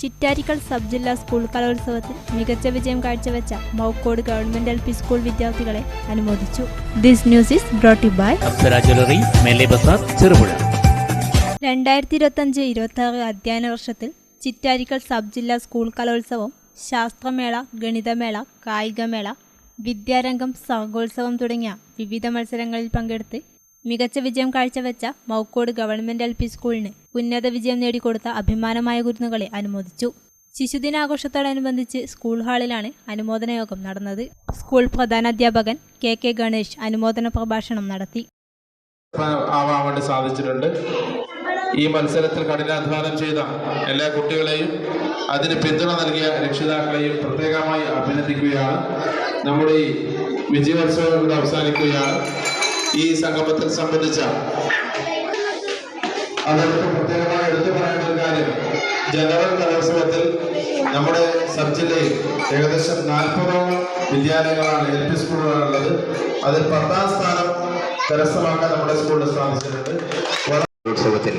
Chittarikkal sub ജില്ലാ school കലോത്സവത്തിൽ മികച്ച വിജയം കാഴ്ചവെച്ച Maukode government L P school വിദ്യാർത്ഥികളെ അനുമോദിച്ചു. This news is brought by Apsara jewellery bazaar Cherupuzha. രണ്ടായിരത്തി ഇരുപത്തഞ്ച് ഇരുപത്തി ആറ് അധ്യയന വർഷത്തിൽ ചിറ്റാരിക്കൽ സബ് ജില്ലാ സ്കൂൾ കലോത്സവം ശാസ്ത്രമേള ഗണിതമേള കായികമേള വിദ്യാരംഗം സർഗോത്സവം തുടങ്ങിയ വിവിധ മത്സരങ്ങളിൽ പങ്കെടുത്ത് മികച്ച വിജയം കാഴ്ചവെച്ച മൗക്കോട് ഗവൺമെന്റ് എൽ പി സ്കൂളിന് ഉന്നത വിജയം നേടിക്കൊടുത്ത അഭിമാനമായ കുരുന്നുകളെ അനുമോദിച്ചു. ശിശുദിനാഘോഷത്തോടനുബന്ധിച്ച് സ്കൂൾ ഹാളിലാണ് അനുമോദന യോഗം നടന്നത്. സ്കൂൾ പ്രധാനാധ്യാപകൻ കെ കെ ഗണേഷ് അനുമോദന പ്രഭാഷണം നടത്തി. സാധിച്ചിട്ടുണ്ട്. ഈ മത്സരത്തിൽ കഠിനാധ്വാനം ചെയ്ത എല്ലാ കുട്ടികളെയും അതിന് പിന്തുണ നൽകിയ രക്ഷിതാക്കളെയും പ്രത്യേകമായി അഭിനന്ദിക്കുകയാണ്. നമ്മുടെ ഈ വിജയോത്സവം ഇവിടെ അവസാനിക്കുകയാണ്. ഈ സംഗമത്തിൽ സംബന്ധിച്ച അതൊക്കെ പ്രത്യേകമായി എടുത്തു പറയേണ്ട ഒരു കാര്യം. ജനറൽ കലോത്സവത്തിൽ നമ്മുടെ സബ് ജില്ലയിൽ ഏകദേശം നാൽപ്പതോളം വിദ്യാലയങ്ങളാണ് എൽ പി സ്കൂളുകളുള്ളത് അതിൽ പത്താം സ്ഥാനം കരസ്ഥമാക്കാൻ നമ്മുടെ സ്കൂളിൽ സാധിച്ചിട്ടുണ്ട്. ഉത്സവത്തിൽ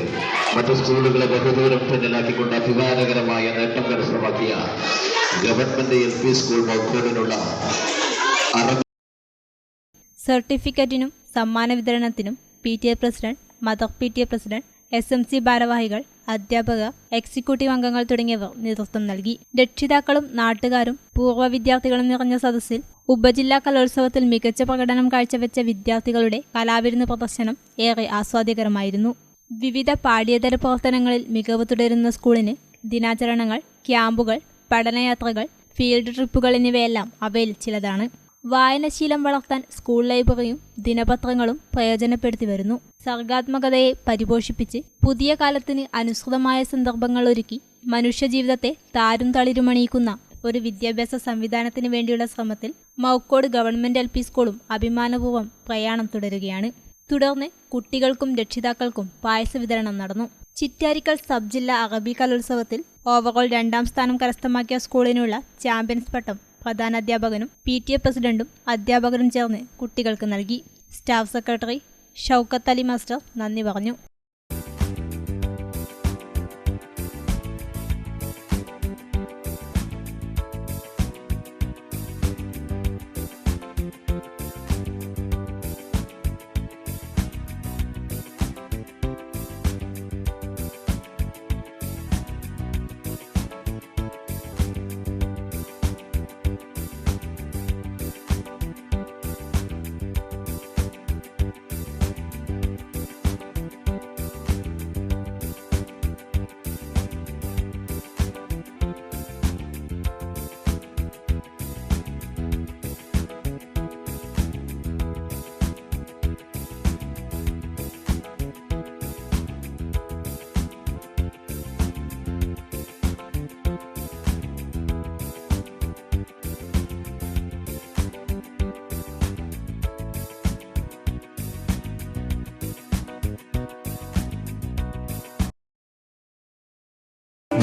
മറ്റു സ്കൂളുകളെ ബഹുദൂരം പിന്നിലാക്കിക്കൊണ്ട് അഭിമാനകരമായ നേട്ടം കരസ്ഥമാക്കിയ ഗവൺമെന്റ് എൽ പി സ്കൂൾ മൗക്കോടിനുള്ള സർട്ടിഫിക്കറ്റിനും സമ്മാന വിതരണത്തിനും P T A president mother P T A president S M C ഭാരവാഹികൾ അധ്യാപകർ എക്സിക്യൂട്ടീവ് അംഗങ്ങൾ തുടങ്ങിയവർ നേതൃത്വം നൽകി. രക്ഷിതാക്കളും നാട്ടുകാരും പൂർവ വിദ്യാർത്ഥികളും നിറഞ്ഞ സദസ്സിൽ ഉപജില്ലാ കലോത്സവത്തിൽ മികച്ച പ്രകടനം കാഴ്ചവെച്ച വിദ്യാർത്ഥികളുടെ കലാവിരുന്ന് പ്രദർശനം ഏറെ ആസ്വാദ്യകരമായിരുന്നു. വിവിധ പാഠ്യേതര പ്രവർത്തനങ്ങളിൽ മികവ് തുടരുന്ന സ്കൂളിന് ദിനാചരണങ്ങൾ ക്യാമ്പുകൾ പഠനയാത്രകൾ ഫീൽഡ് ട്രിപ്പുകൾ എന്നിവയെല്ലാം അവയിൽ ചിലതാണ്. വായനശീലം വളർത്താൻ സ്കൂൾ ലൈബ്രറിയും ദിനപത്രങ്ങളും പ്രയോജനപ്പെടുത്തി വരുന്നു. സർഗാത്മകതയെ പരിപോഷിപ്പിച്ച് പുതിയ കാലത്തിന് അനുസൃതമായ സന്ദർഭങ്ങൾ ഒരുക്കി മനുഷ്യജീവിതത്തെ താരും തളിരുമണിയിക്കുന്ന ഒരു വിദ്യാഭ്യാസ സംവിധാനത്തിന് വേണ്ടിയുള്ള ശ്രമത്തിൽ മൗക്കോട് ഗവൺമെന്റ് എൽ പി സ്കൂളും അഭിമാനപൂർവം പ്രയാണം തുടരുകയാണ്. തുടർന്ന് കുട്ടികൾക്കും രക്ഷിതാക്കൾക്കും പായസ വിതരണം നടന്നു. ചിറ്റാരിക്കൽ സബ് ജില്ലാ അറബി കലോത്സവത്തിൽ ഓവറോൾ രണ്ടാം സ്ഥാനം കരസ്ഥമാക്കിയ സ്കൂളിനുള്ള ചാമ്പ്യൻസ് പട്ടം പ്രധാനാധ്യാപകനും പി ടി എ പ്രസിഡന്റും അധ്യാപകരും ചേർന്ന് കുട്ടികൾക്ക് നൽകി staff secretary Shoukath Ali master നന്ദി പറഞ്ഞു